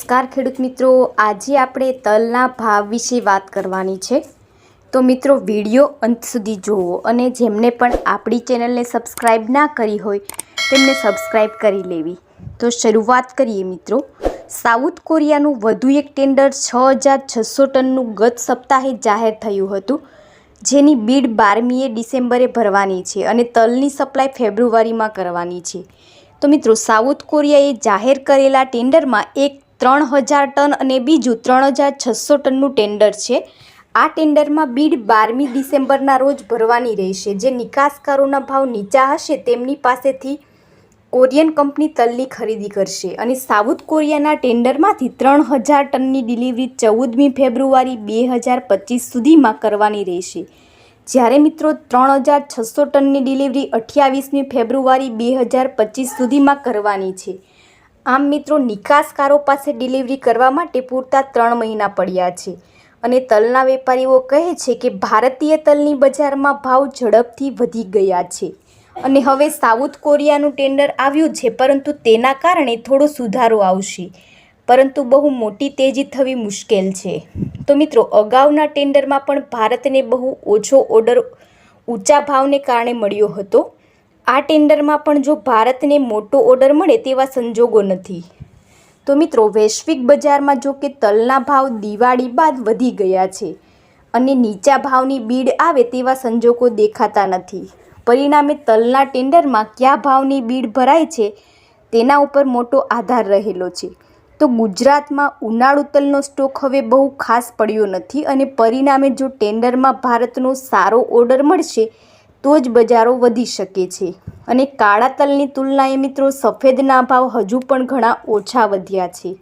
નમસ્કાર ખેડૂત મિત્રો, આજે આપણે તલના ભાવ વિશે વાત કરવાની છે. તો મિત્રો, વીડિયો અંત સુધી જુઓ અને જેમને પણ આપણી ચેનલને સબસ્ક્રાઈબ ના કરી હોય, તેમને સબસ્ક્રાઈબ કરી લેવી. તો શરૂઆત કરીએ મિત્રો. સાઉથ કોરિયાનું વધુ એક ટેન્ડર છ હજાર છસો ટનનું ગત સપ્તાહે જાહેર થયું હતું, જેની બીડ બારમીએ ડિસેમ્બરે ભરવાની છે અને તલની સપ્લાય ફેબ્રુઆરીમાં કરવાની છે. તો મિત્રો, સાઉથ કોરિયાએ જાહેર કરેલા ટેન્ડરમાં એક ત્રણ હજાર ટન અને બીજું ત્રણ હજાર છસો ટનનું ટેન્ડર છે. આ ટેન્ડરમાં બીડ બારમી ડિસેમ્બરના રોજ ભરવાની રહેશે. જે નિકાસકારોના ભાવ નીચા હશે તેમની પાસેથી કોરિયન કંપની તલની ખરીદી કરશે અને સાઉથ કોરિયાના ટેન્ડરમાંથી ત્રણ હજાર ટનની ડિલિવરી ચૌદમી ફેબ્રુઆરી બે હજાર પચીસ સુધીમાં કરવાની રહેશે. જ્યારે મિત્રો ત્રણ હજાર છસો ટનની ડિલિવરી અઠ્યાવીસમી ફેબ્રુઆરી બે હજાર પચીસ સુધીમાં કરવાની છે. આમ મિત્રો નિકાસકારો પાસે ડિલિવરી કરવા માટે પૂરતા ત્રણ મહિના પડ્યા છે. અને તલના વેપારીઓ કહે છે કે ભારતીય તલની બજારમાં ભાવ ઝડપથી વધી ગયા છે. અને હવે સાઉથ કોરિયાનું ટેન્ડર આવ્યું છે, પરંતુ તેના કારણે થોડો સુધારો આવશે. પરંતુ બહુ મોટી તેજી થવી મુશ્કેલ છે. તો મિત્રો, અગાઉના ટેન્ડરમાં પણ ભારતને બહુ ઓછો ઓર્ડર ઊંચા ભાવને કારણે મળ્યો હતો. આ ટેન્ડરમાં પણ જો ભારતને મોટો ઓર્ડર મળે તેવા સંજોગો નથી. તો મિત્રો, વૈશ્વિક બજારમાં જો કે તલના ભાવ દિવાળી બાદ વધી ગયા છે અને નીચા ભાવની બીડ આવે તેવા સંજોગો દેખાતા નથી. પરિણામે તલના ટેન્ડરમાં કયા ભાવની બીડ ભરાય છે તેના ઉપર મોટો આધાર રહેલો છે. તો ગુજરાતમાં ઉનાળુ તલનો સ્ટોક હવે બહુ ખાસ પડ્યો નથી અને પરિણામે જો ટેન્ડરમાં ભારતનો સારો ઓર્ડર મળશે તો જ બજારો વધી શકે છે. અને કાળા તલની તુલનાએ મિત્રો સફેદના ભાવ હજુ પણ ઘણા ઓછા વધ્યા છે.